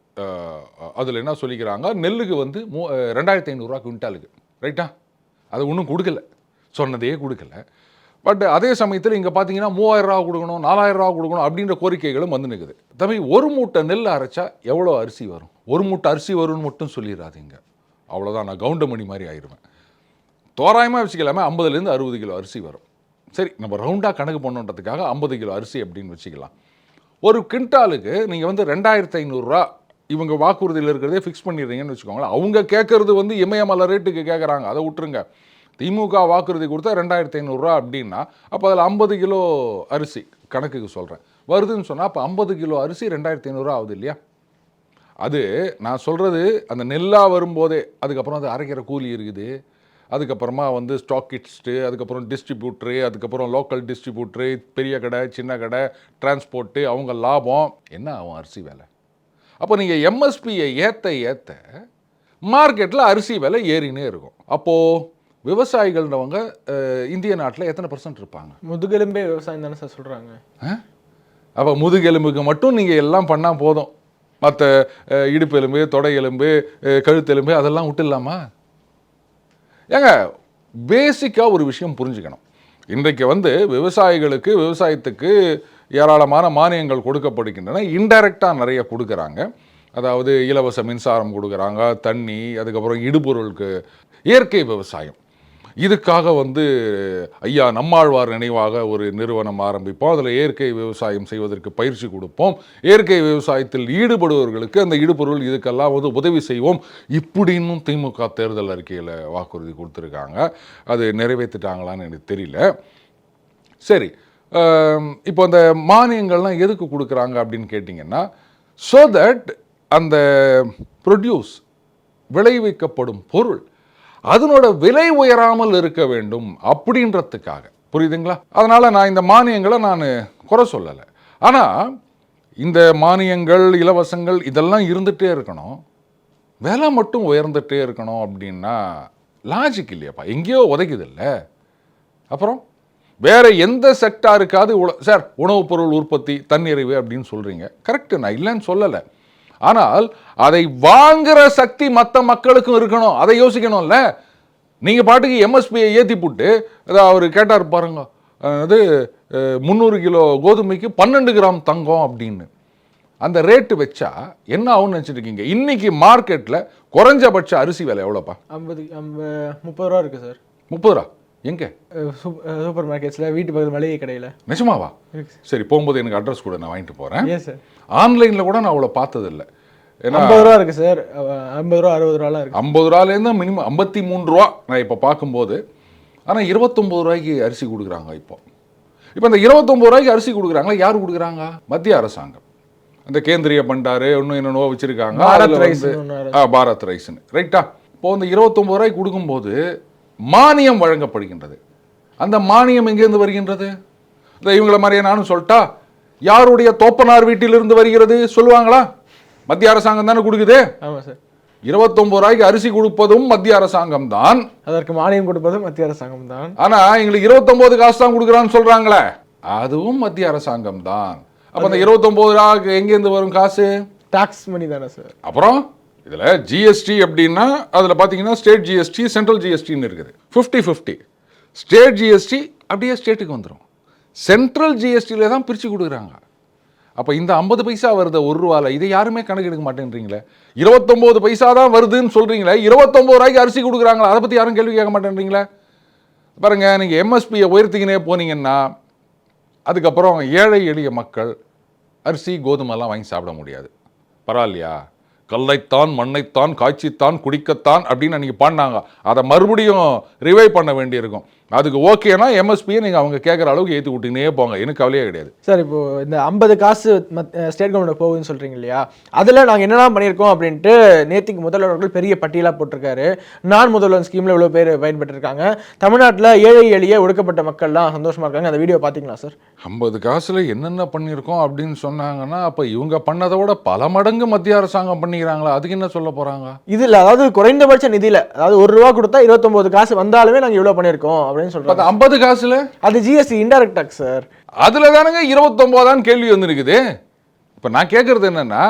அதில் என்ன சொல்லிக்கிறாங்க? நெல்லுக்கு வந்து மூ ரெண்டாயிரத்தி ஐநூறுரூவா குவிண்டாலுக்கு ரைட்டா? அது ஒன்றும் கொடுக்கல. சொன்னதே கொடுக்கல. பட் அதே சமயத்தில் இங்கே பார்த்தீங்கன்னா மூவாயிரம் ரூபா கொடுக்கணும் நாலாயிரம் ரூபா கொடுக்கணும் அப்படின்ற கோரிக்கைகளும் வந்து நிற்குது தம்பி ஒரு மூட்டை நெல் அரைச்சா எவ்வளோ அரிசி வரும்? ஒரு மூட்டை அரிசி வரும்னு மட்டும் சொல்லிடாதீங்க அவ்வளோதான் நான் கவுண்டமணி மாதிரி ஆயிடுவேன் தோராயமாக வச்சுக்கலாமே ஐம்பதுலேருந்து அறுபது கிலோ அரிசி வரும். சரி நம்ம ரவுண்டாக கணக்கு பண்ணுன்றதுக்காக ஐம்பது கிலோ அரிசி அப்படின்னு வச்சுக்கலாம். ஒரு கிண்டாலுக்கு நீங்கள் வந்து ரெண்டாயிரத்து ஐநூறுரூவா இவங்க வாக்குறுதியில் இருக்கிறதே ஃபிக்ஸ் பண்ணிடுறீங்கன்னு வச்சுக்கோங்களேன். அவங்க கேட்கறது வந்து இமயமலை ரேட்டுக்கு கேட்குறாங்க அதை விட்டுருங்க. திமுக வாக்குறுதி கொடுத்தா ரெண்டாயிரத்தி ஐநூறுரூவா அப்படின்னா அப்போ அதில் ஐம்பது கிலோ அரிசி கணக்குக்கு சொல்கிறேன் வருதுன்னு சொன்னால் அப்போ ஐம்பது கிலோ அரிசி ரெண்டாயிரத்தி ஐநூறுரூவா ஆகுது இல்லையா? அது நான் சொல்கிறது அந்த நெல்லாக வரும்போதே அதுக்கப்புறம் அது அரைக்கிற கூலி இருக்குது. அதுக்கப்புறமா வந்து ஸ்டாக்கிஸ்ட்டு அதுக்கப்புறம் டிஸ்ட்ரிபியூட்ரு அதுக்கப்புறம் லோக்கல் டிஸ்ட்ரிபியூட்ரு பெரிய கடை சின்ன கடை டிரான்ஸ்போர்ட்டு அவங்க லாபம். என்ன ஆகும் அரிசி விலை? அப்போ நீங்கள் எம்எஸ்பியை ஏற்ற ஏற்ற மார்க்கெட்டில் அரிசி விலை ஏறினே இருக்கும். அப்போது விவசாயிகள்ன்றவங்க இந்திய நாட்டில் எத்தனை பர்சன்ட் இருப்பாங்க? முதுகெலும்பே விவசாயம் தானே சார் சொல்றாங்க. அப்போ முதுகெலும்புக்கு மட்டும் நீங்கள் எல்லாம் பண்ணால் போதும். மற்ற இடுப்பு எலும்பு தொடை எலும்பு கழுத்தெலும்பு அதெல்லாம் விட்டுடலாமா ஏங்க பேசிக்காக ஒரு விஷயம் புரிஞ்சுக்கணும். இன்றைக்கு வந்து விவசாயிகளுக்கு விவசாயத்துக்கு ஏராளமான மானியங்கள் கொடுக்கப்படுகின்றன. இன்டைரக்டாக நிறைய கொடுக்குறாங்க. அதாவது இலவச மின்சாரம் கொடுக்குறாங்க தண்ணி அதுக்கப்புறம் இடுபொருளுக்கு இயற்கை விவசாயம். இதுக்காக வந்து ஐயா நம்மாழ்வார் நினைவாக ஒரு நிறுவனம் ஆரம்பிப்போம். அதில் இயற்கை விவசாயம் செய்வதற்கு பயிற்சி கொடுப்போம். இயற்கை விவசாயத்தில் ஈடுபடுபவர்களுக்கு அந்த ஈடுபொருள் இதுக்கெல்லாம் வந்து உதவி செய்வோம். இப்படின்னும் திமுக தேர்தல் அறிக்கையில் வாக்குறுதி கொடுத்துருக்காங்க. அது நிறைவேற்றிட்டாங்களான்னு எனக்கு தெரியல. சரி இப்போ அந்த மானியங்கள்லாம் எதுக்கு கொடுக்குறாங்க அப்படின்னு கேட்டிங்கன்னா ஸோ தட் அந்த ப்ரொடியூஸ் விளைவிக்கப்படும் பொருள் அதனோட விலை உயராமல் இருக்க வேண்டும் அப்படின்றதுக்காக. புரியுதுங்களா? அதனால் நான் இந்த மானியங்களை நான் குறை சொல்லலை. ஆனால் இந்த மானியங்கள் இலவசங்கள் இதெல்லாம் இருந்துகிட்டே இருக்கணும். விலை மட்டும் உயர்ந்துகிட்டே இருக்கணும் அப்படின்னா லாஜிக் இல்லையாப்பா. எங்கேயோ உதைக்குது இல்லை அப்புறம் வேறு எந்த செக்டாருக்காவது உண சார் உணவுப் பொருள் உற்பத்தி தன்னிறைவு அப்படின்னு சொல்கிறீங்க கரெக்டு நான் இல்லைன்னு சொல்லலை. ஆனால் அதை வாங்குற சக்தி மற்ற மக்களுக்கும் இருக்கணும். அதை யோசிக்கணும்ல. நீங்கள் பாட்டுக்கு எம்எஸ்பியை ஏற்றி போட்டு அதை அவர் கேட்டார் பாருங்க அது முந்நூறு கிலோ கோதுமைக்கு பன்னெண்டு கிராம் தங்கம் அப்படின்னு. அந்த ரேட்டு வச்சா என்ன ஆகும்னு நினச்சிட்டு இருக்கீங்க? இன்னைக்கு மார்க்கெட்டில் குறைஞ்சபட்ச அரிசி விலை எவ்வளோப்பா? ஐம்பது ஐம்ப- முப்பது ரூபா இருக்கு சார். முப்பது ரூபா? எங்கே? சூப்பர் மார்க்கெட்ஸ்ல வீட்டு பக்கத்து மளிகை கடையில. நிஜமாவா? சரி. போகும்போது எனக்கு அட்ரஸ் கூட நான் வாங்கிட்டு போகிறேன் ஏன் சார் ஆன்லைனில் கூட நான் அவ்வளோ பார்த்ததில்ல. ஏன்னா ஐம்பது ரூபா இருக்கு சார். ஐம்பது ரூபா அறுபது ரூபாலாம் இருக்கு. ஐம்பது ரூபாலேருந்து மினிமம் ஐம்பத்தி மூணு ரூபா நான் இப்போ பார்க்கும்போது ஆனால் இருபத்தொம்பது ரூபாய்க்கு அரிசி கொடுக்குறாங்க இப்போ. இப்போ இந்த இருபத்தொம்பது ரூபாய்க்கு அரிசி கொடுக்குறாங்களா? யார் கொடுக்குறாங்க? மத்திய அரசாங்கம். அந்த கேந்திரிய பண்டாரு இன்னும் என்னென்னவோ வச்சுருக்காங்க. பாரத் ரைஸ் ஆ பாரத் ரைஸ்னு. ரைட்டா இப்போ இந்த இருபத்தொம்பது ரூபாய்க்கு கொடுக்கும்போது மானியம் வழங்கப்படுகின்றது. அந்த மானியம் எங்கேருந்து வருகின்றது? இந்த இவங்கள மாதிரியே நானும் சொல்லிட்டா யாருடைய தோப்பனார் வீட்டிலிருந்து வருகிறது? சொல்லுவாங்களா? மத்திய அரசாங்கம் தானே கொடுக்குது. ஆமா சார். இருபத்தொம்பது ரூபாய்க்கு அரிசி கொடுப்பதும் மத்திய அரசாங்கம் தான். அதற்கு மானியம் கொடுப்பது மத்திய அரசாங்கம் தான். ஆனா எங்களுக்கு இருபத்தொன்பது காசு தான் கொடுக்குறான்னு சொல்றாங்களே. அதுவும் மத்திய அரசாங்கம் தான். அப்போ அந்த இருபத்தொம்போது ரூபா எங்கேருந்து வரும் காசு? டாக்ஸ் மணி தானே சார். அப்புறம் இதில் ஜிஎஸ்டி அப்படின்னா அதில் பார்த்தீங்கன்னா ஸ்டேட் ஜிஎஸ்டி சென்ட்ரல் ஜிஎஸ்டின்னு இருக்குது. ஃபிஃப்டி ஃபிஃப்டி ஸ்டேட் ஜிஎஸ்டி அப்படியே ஸ்டேட்டுக்கு வந்துடும் சென்ட்ரல் ஜிஎஸ்டியில் தான் பிரித்து கொடுக்குறாங்க. அப்போ இந்த ஐம்பது பைசா வருது ஒரு ரூபாவில் இதை யாருமே கணக்கு எடுக்க மாட்டேன்றீங்களே? இருபத்தொம்போது பைசா தான் வருதுன்னு சொல்கிறீங்களே இருபத்தொம்போது ரூபாய்க்கு அரிசி கொடுக்குறாங்களா? அதை பற்றி யாரும் கேள்வி கேட்க மாட்டேன்றீங்களே? பாருங்க நீங்கள் எம்எஸ்பியை உயர்த்திக்கினே போனீங்கன்னா அதுக்கப்புறம் ஏழை எளிய மக்கள் அரிசி கோதுமைலாம் வாங்கி சாப்பிட முடியாது. பரவாயில்லையா? கல்லைத்தான் மண்ணைத்தான் காய்ச்சித்தான் குடிக்கத்தான் அப்படின்னு அன்றைக்கி பாடினாங்க. அதை மறுபடியும் ரிவைவ் பண்ண வேண்டியிருக்கும். அதுக்கு ஓகேனா எம்எஸ்பியை நீங்கள் அவங்க கேட்குற அளவுக்கு ஏற்றி விட்டுனே போங்க. எனக்கு கவலையே கிடையாது. சார் இப்போ இந்த ஐம்பது காசு ஸ்டேட் கவர்மெண்ட் போகுதுன்னு சொல்றீங்க இல்லையா? அதில் நாங்கள் என்னெல்லாம் பண்ணியிருக்கோம் அப்படின்ட்டு நேத்திக்கு முதல்வர்கள் பெரிய பட்டியலாக போட்டிருக்காரு. நான் முதல்வன் ஸ்கீமில் இவ்வளோ பேர் பயன்பெற்றிருக்காங்க. தமிழ்நாட்டில் ஏழை எளிய ஒடுக்கப்பட்ட மக்கள்லாம் சந்தோஷமா இருக்காங்க. அந்த வீடியோ பார்த்தீங்களா சார்? ஐம்பது காசில் என்னென்ன பண்ணியிருக்கோம் அப்படின்னு சொன்னாங்கன்னா அப்போ இவங்க பண்ணதை விட பல மடங்கு மத்திய அரசாங்கம் பண்ணிக்கிறாங்களா அதுக்கு என்ன சொல்ல போகிறாங்க இதில் அதாவது குறைந்தபட்ச நிதியில் அதாவது ஒரு ரூபா கொடுத்தா இருபத்தொம்போது காசு வந்தாலுமே நாங்கள் இவ்வளோ பண்ணியிருக்கோம் அப்படின்னு சொல்கிறாங்க அந்த ஐம்பது காசில்? அது ஜிஎஸ்டி இன்டைரக்ட் டாக்ஸ் சார் அதில் தானங்க இருபத்தொம்போதான்னு கேள்வி வந்துருக்குது. இப்போ நான் கேட்குறது என்னன்னா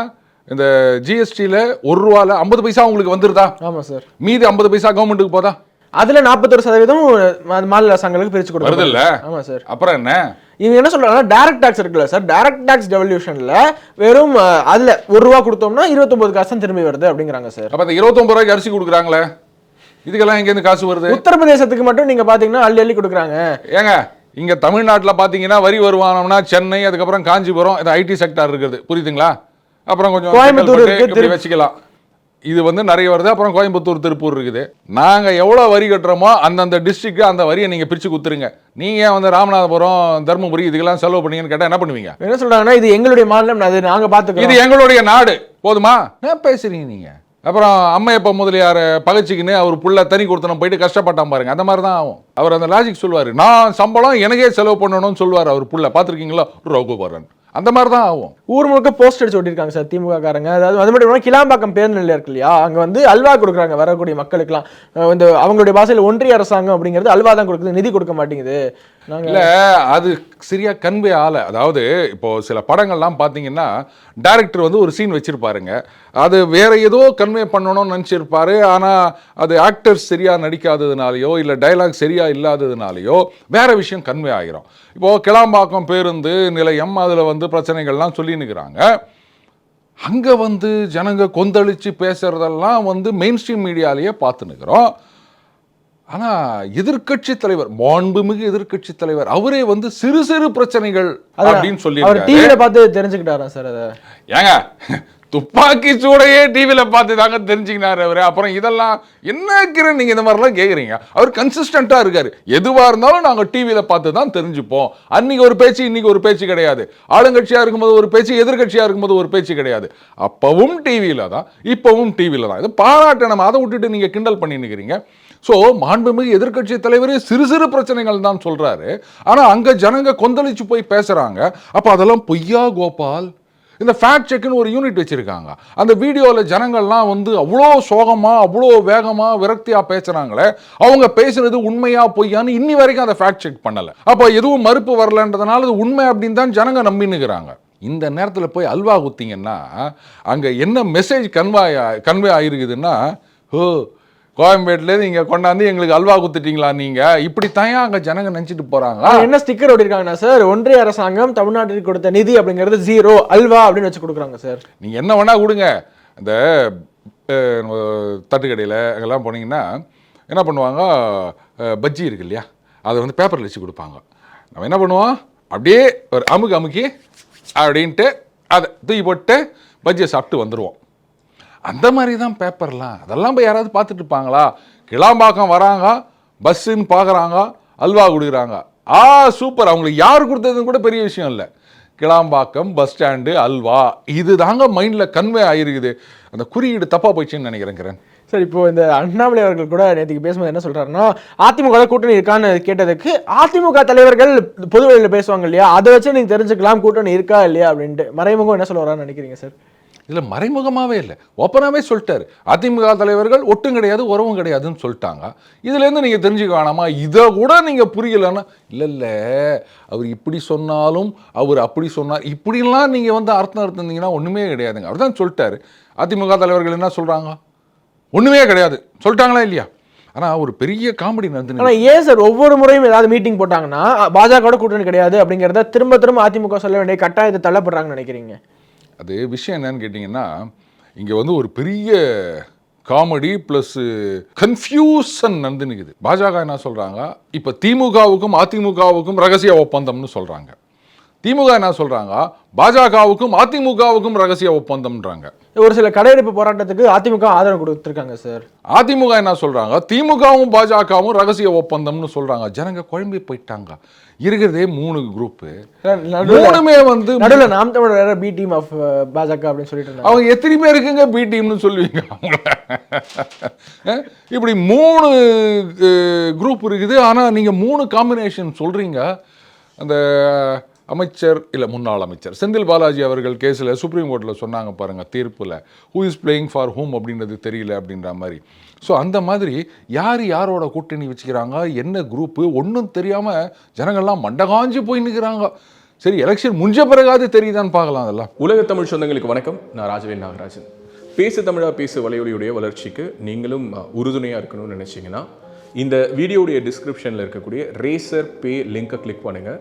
இந்த ஜிஎஸ்டியில் ஒரு ரூபால ஐம்பது பைசா உங்களுக்கு வந்துருதா? ஆமாம் சார் மீதி ஐம்பது பைசா கவர்மெண்ட்டுக்கு போதா? அதில் நாற்பத்தொரு சதவீதம் மாநில அரசாங்களுக்கு பிரித்து கொடுக்குறது வருதுல்ல? ஆமாம் சார் அப்புறம் என்ன? இவங்க என்ன சொல்றாங்கன்னா டைரக்ட் டாக்ஸ் இருக்குல்ல சார் டைரக்ட் டாக்ஸ் டெவல்யூஷன்ல வெறும் அதுல ஒரு ரூபா கொடுத்தோம்னா இருபத்தொன்பது காசு தான் திரும்பி வருது அப்படிங்கிறாங்க சார் அப்போ அந்த இருபத்தொம்பது ரூபாய்க்கு அரிசி கொடுக்குறாங்களே? இதுக்கெல்லாம் எங்கேருந்து காசு வருது? உத்தரப்பிரதேசத்துக்கு மட்டும் நீங்க பாத்தீங்கன்னா அள்ளி அள்ளி கொடுக்குறாங்க. ஏங்க இங்கே தமிழ்நாட்டில் பார்த்தீங்கன்னா வரி வருமானம்னா சென்னை அதுக்கப்புறம் காஞ்சிபுரம் இது ஐடி செக்டார் இருக்குது. புரியுதுங்களா? அப்புறம் கொஞ்சம் கோயம்புத்தூர் வச்சுக்கலாம். இது வந்து நிறைய வருது அப்புறம் கோயம்புத்தூர் திருப்பூர் இருக்குது. நாங்கள் எவ்வளோ வரி கட்டுறோமோ அந்தந்த டிஸ்ட்ரிக்ட் அந்த வரியை நீங்கள் பிரித்து கொடுத்துருங்க. நீங்கள் வந்து ராமநாதபுரம் தருமபுரி இதுக்கெல்லாம் செலவு பண்ணீங்கன்னு கேட்டால் என்ன பண்ணுவீங்க? என்ன சொல்றாங்கன்னா இது எங்களுடைய மாநிலம் அது நாங்க இது பாத்துக்கிறோம் எங்களுடைய நாடு. போதுமா? என்ன பேசுறீங்க நீங்க? அப்புறம் அம்மையப்ப முதலியார் பகச்சிக்கின்னு அவர் புள்ள தனி கொடுத்தனம் போயிட்டு கஷ்டப்பட்டான் பாருங்க. அந்த மாதிரி தான் ஆகும். அவர் அந்த லாஜிக் சொல்லுவார் நான் சம்பளம் எனக்கே செலவு பண்ணணும்னு சொல்லுவார் அவர் புள்ள. பார்த்துருக்கீங்களா? ரகுபரன் அந்த மாதிரி தான் ஆகும். ஊர் முழுக்க போஸ்ட் அடிச்சு ஓட்டிருக்காங்க சார் திமுக காரங்க அதாவது அது மட்டும் இல்லாமல் கிளாம்பாக்கம் பேருந்து நிலையம் இருக்கு இல்லையா? அங்க வந்து அல்வா கொடுக்குறாங்க வரக்கூடிய மக்களுக்குலாம் இந்த அவங்களுடைய பாசையில் ஒன்றிய அரசாங்கம் அப்படிங்கிறது அல்வா தான் கொடுக்குது நிதி கொடுக்க மாட்டேங்குது. இல்ல அது சரியா கன்வே ஆலை. அதாவது இப்போ சில படங்கள்லாம் பார்த்தீங்கன்னா டேரக்டர் வந்து ஒரு சீன் வச்சிருப்பாருங்க. அது வேற ஏதோ கன்வே பண்ணணும்னு நினச்சிருப்பாரு. ஆனால் அது ஆக்டர்ஸ் சரியா நடிக்காததுனாலயோ இல்லை டைலாக் சரியா இல்லாததுனாலயோ வேற விஷயம் கன்வே ஆகிரும் இப்போ கிளாம்பாக்கம் பேருந்து நிலையம் அதில் வந்து பிரச்சனைகள்லாம் சொல்லின்னுக்கிறாங்க. அங்கே வந்து ஜனங்க கொந்தளித்து பேசுறதெல்லாம் வந்து மெயின் ஸ்ட்ரீம் மீடியாலேயே பார்த்துன்னுக்குறோம் ஆனா எதிர்க்கட்சி தலைவர் மாண்புமிகு எதிர்க்கட்சி தலைவர் அவரே வந்து சிறு சிறு பிரச்சனைகள் அப்படின்னு சொல்லி அவர் டிவியில பார்த்து தெரிஞ்சுக்கிட்டாரா சார் அதை? ஏங்க துப்பாக்கி சூடையே டிவியில பார்த்து தாங்க தெரிஞ்சுக்கினாரு அவரு. அப்புறம் இதெல்லாம் என்ன கிரண் நீங்க இந்த மாதிரிலாம் கேக்குறீங்க? அவர் கன்சிஸ்டண்டா இருக்காரு. எதுவா இருந்தாலும் நாங்க டிவியில பார்த்து தான் தெரிஞ்சுப்போம். அன்னைக்கு ஒரு பேச்சு இன்னைக்கு ஒரு பேச்சு கிடையாது. ஆளுங்கட்சியா இருக்கும்போது ஒரு பேச்சு எதிர்க்கட்சியா இருக்கும்போது ஒரு பேச்சு கிடையாது. அப்பவும் டிவியில தான் இப்பவும் டிவியில தான். இது பாராட்டு நம்ம அதை விட்டுட்டு நீங்க கிண்டல் பண்ணி நிக்கிறீங்க ஸோ மாண்புமிகு எதிர்க்கட்சி தலைவரே சிறு சிறு பிரச்சனைகள் தான் சொல்கிறாரு ஆனால் அங்கே ஜனங்க கொந்தளிச்சு போய் பேசுகிறாங்க அப்போ அதெல்லாம் பொய்யா கோபால்? இந்த ஃபேக்ட் செக்னு ஒரு யூனிட் வச்சுருக்காங்க. அந்த வீடியோவில் ஜனங்கள்லாம் வந்து அவ்வளோ சோகமாக அவ்வளோ வேகமாக விரக்தியாக பேசுகிறாங்களே அவங்க பேசுனது உண்மையாக பொய்யான்னு இன்னி வரைக்கும் அதை ஃபேக்ட் செக் பண்ணலை. அப்போ எதுவும் மறுப்பு வரலன்றதுனால அது உண்மை அப்படின்னு தான் ஜனங்க நம்பினுக்கிறாங்க இந்த நேரத்தில் போய் அல்வா குத்திங்கன்னா அங்கே என்ன மெசேஜ் கன்வே கன்வே ஆகிருக்குதுன்னா ஹோ கோயம்பேட்டிலேருந்து இங்கே கொண்டாந்து எங்களுக்கு அல்வா குத்துட்டீங்களா நீங்கள் இப்படித்தான் அங்கே ஜனங்க நினச்சிட்டு போகிறாங்க அவங்க என்ன ஸ்டிக்கர் ஒட்டிருக்காங்கன்னா சார் ஒன்றிய அரசாங்கம் தமிழ்நாட்டிற்கு கொடுத்த நிதி அப்படிங்கிறது ஜீரோ அல்வா அப்படின்னு வச்சு கொடுக்குறாங்க சார் நீங்கள் என்ன வேணால் கொடுங்க. இந்த தட்டுக்கடையில் அங்கெல்லாம் போனீங்கன்னா என்ன பண்ணுவாங்க? பஜ்ஜி இருக்கு இல்லையா? அதை வந்து பேப்பரில் வச்சு கொடுப்பாங்க. நம்ம என்ன பண்ணுவோம்? அப்படியே ஒரு அமுக்கு அமுக்கி அப்படின்ட்டு அதை தூக்கி போட்டு பஜ்ஜியை சாப்பிட்டு வந்துடுவோம் அந்த மாதிரி தான் பேப்பர்லாம் அதெல்லாம் போய் யாராவது பார்த்துட்டு இருப்பாங்களா? கிளாம்பாக்கம் வராங்க பஸ்ஸுன்னு பார்க்குறாங்க அல்வா கொடுக்குறாங்க. ஆ சூப்பர் அவங்களுக்கு யார் கொடுத்ததுன்னு கூட பெரிய விஷயம் இல்லை. கிளாம்பாக்கம் பஸ் ஸ்டாண்டு அல்வா. இது தாங்க மைண்டில் கன்வே ஆகிருக்குது அந்த குறியீடு தப்பாக போயிடுச்சுன்னு நினைக்கிறேன் சார் இப்போ இந்த அண்ணாமலை அவர்கள் கூட நேற்றுக்கு பேசும்போது என்ன சொல்கிறாருன்னா அதிமுக கூட்டணி இருக்கான்னு கேட்டதுக்கு அதிமுக தலைவர்கள் பொதுவெளியில் பேசுவாங்க இல்லையா? அதை வச்சு நீங்கள் தெரிஞ்சுக்கலாம் கூட்டணி இருக்கா இல்லையா அப்படின்ட்டு. மறைமுகம் என்ன சொல்ல வரான்னு நினைக்கிறீங்க சார் இதில் மறைமுகமாகவே இல்லை. ஓப்பனாகவே சொல்லிட்டாரு. அதிமுக தலைவர்கள் ஒட்டும் கிடையாது உறவும் கிடையாதுன்னு சொல்லிட்டாங்க. இதுலேருந்து நீங்கள் தெரிஞ்சுக்க வேணாமா? இதை கூட நீங்கள் புரியலைன்னா இல்லை இல்லை. அவர் இப்படி சொன்னாலும் அவர் அப்படி சொன்னார் இப்படிலாம் நீங்கள் வந்து அர்த்தம் எடுத்திருந்தீங்கன்னா ஒன்றுமே கிடையாதுங்க. அவர் தான் சொல்லிட்டாரு. அதிமுக தலைவர்கள் என்ன சொல்கிறாங்க ஒன்றுமே கிடையாது. சொல்லிட்டாங்களா இல்லையா? ஆனால் ஒரு பெரிய காமெடி நடந்து ஆனா ஏன் சார் ஒவ்வொரு முறையும் ஏதாவது மீட்டிங் போட்டாங்கன்னா பாஜக கூட்டணி கிடையாது அப்படிங்கறத திரும்ப திரும்ப அதிமுக சொல்ல வேண்டிய கட்டாயத்தை தள்ளப்படுறாங்கன்னு நினைக்கிறீங்க. அது விஷயம் என்னன்னு கேட்டிங்கன்னா இங்கே வந்து ஒரு பெரிய காமெடி ப்ளஸ் கன்ஃபியூஷன் நடந்து நிற்குது பாஜக என்ன சொல்கிறாங்க இப்போ திமுகவுக்கும் அதிமுகவுக்கும் ரகசிய ஒப்பந்தம்னு சொல்கிறாங்க திமுக என்ன சொல்கிறாங்க பாஜகவுக்கும் அதிமுகவுக்கும் ரகசிய ஒப்பந்தம்ன்றாங்க. ஒரு சில கடையெடுப்பு போராட்டத்துக்கு அதிமுக ஆதரவு கொடுத்துருக்காங்க சார் அதிமுக என்ன சொல்கிறாங்க திமுகவும் பாஜகவும் ரகசிய ஒப்பந்தம்னு சொல்கிறாங்க ஜனங்க குழம்பி போயிட்டாங்க. இருக்கிறதே மூணு குரூப்பு மூணுமே வந்து நடுவில் நாம் தமிழர் வேற பி டீம் ஆஃப் பாஜக அப்படின்னு சொல்லிட்டு இருந்தாங்க. அவங்க எத்தனை பேர் இருக்குங்க பி டீம்னு சொல்லுவீங்க அவங்கள. இப்படி மூணு குரூப் இருக்குது. ஆனால் நீங்கள் மூணு காம்பினேஷன் சொல்கிறீங்க அந்த அமைச்சர் இல்லை முன்னாள் அமைச்சர். செந்தில் பாலாஜி அவர்கள் கேஸில் சுப்ரீம் கோர்ட்டில் சொன்னாங்க பாருங்கள் தீர்ப்பில். Who is playing for whom அப்படின்றது தெரியல அப்படின்ற மாதிரி. ஸோ அந்த மாதிரி யார் யாரோட கூட்டணி வச்சுக்கிறாங்க என்ன குரூப்பு ஒன்றும் தெரியாமல் ஜனங்கள்லாம் மண்டகாஞ்சு போய் நிற்கிறாங்க சரி எலெக்ஷன் முடிஞ்ச பிறகாது தெரியுதான்னு பார்க்கலாம் அதெல்லாம். உலக தமிழ் சொந்தங்களுக்கு வணக்கம். நான் ராஜவேல் நாகராஜன். பேசு தமிழா பேசு வலையொலியுடைய வளர்ச்சிக்கு நீங்களும் உறுதுணையாக இருக்கணும்னு நினச்சிங்கன்னா இந்த வீடியோடைய டிஸ்கிரிப்ஷனில் இருக்கக்கூடிய ரேசர் பே லிங்கை கிளிக் பண்ணுங்கள்